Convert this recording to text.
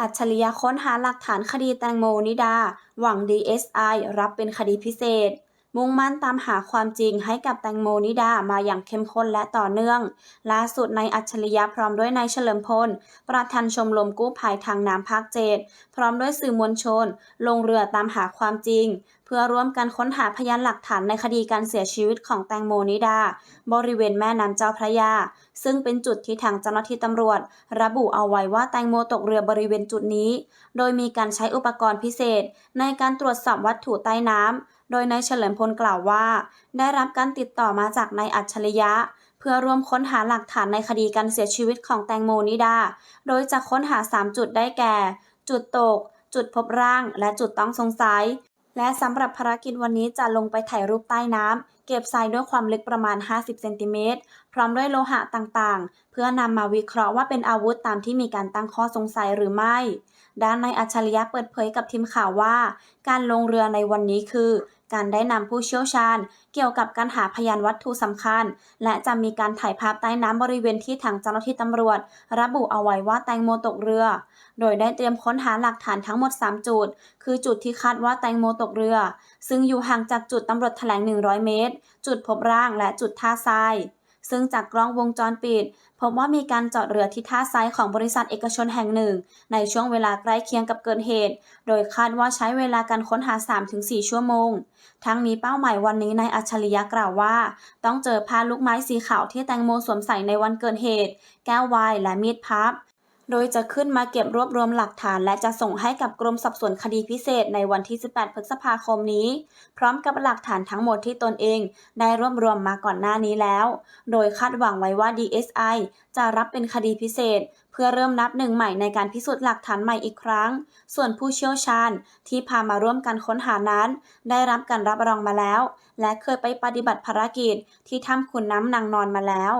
อัจฉริยะค้นหาหลักฐานคดีแตงโมนิดา หวัง DSI รับเป็นคดีพิเศษ มุ่งมั่นตามหาความจริงให้กับแตงโมนิดามาอย่างเข้มข้นและต่อเนื่อง ล่าสุดในอัจฉริยะพร้อมด้วยนายเฉลิมพล ประธานชมรมกู้ภัยทางน้ำภาคเจ็ดพร้อมด้วยสื่อมวลชน ลงเรือตามหาความจริง พื่อร่วมกันค้นหาพยานหลักฐานในคดีการเสียชีวิตของแตงโมนิดา บริเวณแม่น้ำเจ้าพระยา ซึ่งเป็นจุดที่ทางเจ้าหน้าที่ตำรวจ ระบุเอาไว้ว่าแตงโมตกเรือบริเวณจุดนี้ โดยมีการใช้อุปกรณ์พิเศษ ในการตรวจสอบวัตถุใต้น้ำโดยนายเฉลิมพลกล่าวว่า ได้รับการติดต่อมาจากนายอัจฉริยะเพื่อร่วมค้นหาหลักฐานในคดีการเสียชีวิตของแตงโมนิดา โดยจะค้นหา 3 จุดได้แก่ จุดตก จุดพบร่าง และจุดต้องสงสัย และสำหรับภารกิจวันนี้จะลงไปถ่ายรูปใต้น้ำเก็บทรายด้วยความลึกประมาณ 50 เซนติเมตร พร้อมด้วยโลหะต่างๆ เพื่อนำมาวิเคราะห์ว่าเป็นอาวุธตามที่มีการตั้งข้อสงสัยหรือไม่ ด้านนายอัจฉริยะเปิดเผยกับทีมข่าวว่า การลงเรือในวันนี้คือ การได้นำผู้เชี่ยวชาญ เกี่ยวกับการหาพยานวัตถุสำคัญ และจะมีการถ่ายภาพใต้น้ำบริเวณที่ทางเจ้าหน้าที่ตำรวจ ระบุเอาไว้ว่าแตงโมตกเรือ โดยได้เตรียมค้นหาหลักฐานทั้งหมด 3 จุด คือจุดที่คาดว่าแตงโมตกเรือ ซึ่งอยู่ห่างจากจุดตำรวจแถลง 100 เมตร จุดพบร่างและจุดท่าทราย ซึ่งจากกล้องวงจรปิด พบว่ามีการจอดเรือที่ท่าทรายของบริษัทเอกชนแห่งหนึ่ง ในช่วงเวลาใกล้เคียงกับเกิดเหตุ โดยคาดว่าใช้เวลาการค้นหา 3-4 ชั่วโมง ทั้งนี้เป้าหมายวันนี้นายอัจฉริยะกล่าวว่า ต้องเจอผ้าลูกไม้สีขาวที่แตงโมสวมใส่ในวันเกิดเหตุ แก้วไวน์และมีดพับ โดยจะขึ้นมาเก็บรวบรวมหลักฐาน และจะส่งให้กับกรมสอบสวนคดีพิเศษในวันที่ 18 พฤษภาคมนี้ พร้อมกับหลักฐานทั้งหมดที่ตนเอง ได้รวบรวมมาก่อนหน้านี้แล้ว โดยคาดหวังไว้ว่า DSI จะรับเป็นคดีพิเศษ เพื่อเริ่มนับหนึ่งใหม่ในการพิสูจน์หลักฐานใหม่อีกครั้ง ส่วนผู้เชี่ยวชาญที่พามาร่วมกันค้นหานั้น ได้รับการรับรองมาแล้ว และเคยไปปฏิบัติภารกิจที่ถ้ำขุนน้ำนางนอนมาแล้ว